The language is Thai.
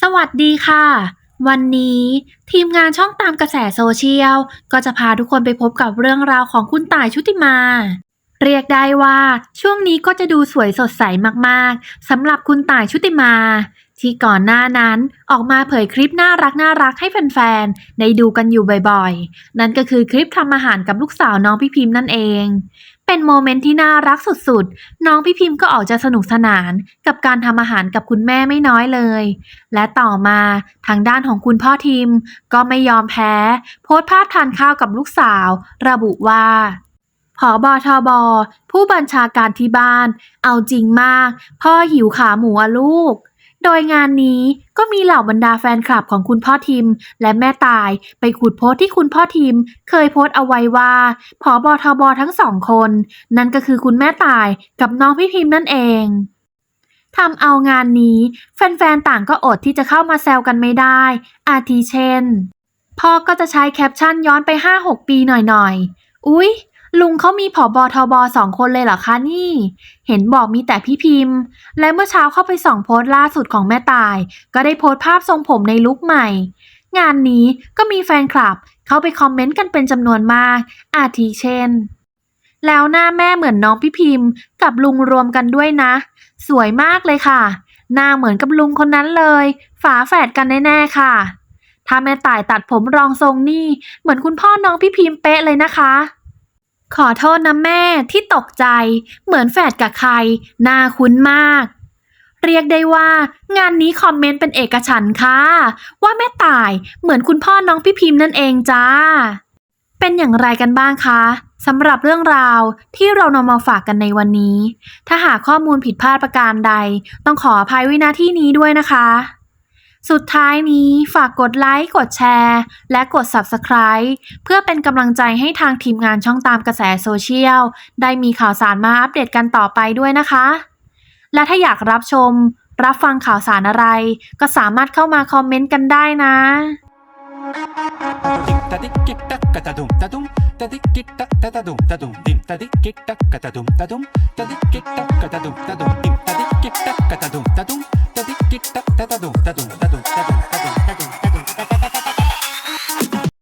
สวัสดีค่ะ วันนี้ทีมงานช่องตามกระแสโซเชียล ก็จะพาทุกคนไปพบกับเรื่องราวของคุณต่ายชุติมา เรียกได้ว่าช่วงนี้ก็จะดูสวยสดใสมากๆสำหรับคุณต่ายชุติมา ที่ก่อนหน้านั้นออกมาเผยคลิปน่ารักน่ารักให้แฟนๆ ได้ดูกันอยู่บ่อยๆ นั่นก็คือคลิปทำอาหารกับลูกสาวน้องพี่พิมพ์นั่นเอง เป็นโมเมนต์ที่น่ารักสุดๆ น้องพี่พิมพ์ก็ออกจะสนุกสนานกับการทำอาหารกับคุณแม่ไม่น้อยเลย และต่อมาทางด้านของคุณพ่อทิม ก็ไม่ยอมแพ้ โพสต์ภาพทานข้าวกับลูกสาว ระบุว่าผอบอทบผู้บัญชาการที่บ้าน เอาจริงมาก พ่อหิวขาหมูอะลูก โดยงานนี้ก็มีเหล่าบรรดาแฟนคลับของคุณพ่อทิม และแม่ตายไปขุดโพสต์ที่คุณพ่อทิม เคยโพสต์เอาไว้ว่าผอบอทบอทั้งสองคน นั่นก็คือคุณแม่ตายกับน้องพี่พิมพ์นั่นเองทำเอางานนี้ แฟนๆ ต่างก็อดที่จะเข้ามาแซวกันไม่ได้ อาทิเช่น พ่อก็จะใช้แคปชั่นย้อนไป 5-6 ปีหน่อยๆ อุ๊ย ลุงเขามีผอบอทบสองคนเลยเหรอคะนี่ เห็นบอกมีแต่พี่พิมพ์ และเมื่อเช้าเข้าไปส่องโพสต์ล่าสุดของแม่ตาย ก็ได้โพสต์ภาพทรงผมในลุคใหม่ งานนี้ก็มีแฟนคลับ เข้าไปคอมเมนต์กันเป็นจำนวนมาก อาทิเช่น แล้วหน้าแม่เหมือนน้องพี่พิมพ์กับลุงรวมกันด้วยนะ สวยมากเลยค่ะ หน้าเหมือนกับลุงคนนั้นเลย ฝาแฝดกันแน่ๆค่ะ ถ้าแม่ตายตัดผมรองทรงนี่ เหมือนคุณพ่อน้องพี่พิมพ์เป๊ะเลยนะคะ ขอโทษนะแม่ที่ตกใจ เหมือนแฝดกับใครน้าคุ้นมาก เรียกได้ว่า งานนี้คอมเมนต์เป็นเอกฉันค่ะ ว่าแม่ตายเหมือนคุณพ่อน้องพี่พิมพ์นั่นเองจ้า เป็นอย่างไรกันบ้างคะสำหรับเรื่องราวที่เรานำมาฝากกันในวันนี้ ถ้าหากข้อมูลผิดพลาดประการใด ต้องขออภัยไวินาที่นี้ด้วยนะคะ สุดท้ายนี้ฝากกดไลค์ กดแชร์ และกด Subscribe เพื่อเป็นกำลังใจให้ทางทีมงานช่องตามกระแสโซเชียล ได้มีข่าวสารมาอัปเดตกันต่อไปด้วยนะคะ และถ้าอยากรับชม รับฟังข่าวสารอะไร ก็สามารถเข้ามาคอมเมนต์กันได้นะ ta dik tik tak tadi kita tata dum tadum dim tadi kita kata dum tadum tadi kita kata dum tadum dim tadi kita kata dum tadum tadi kita tata dum tadum tadum tadum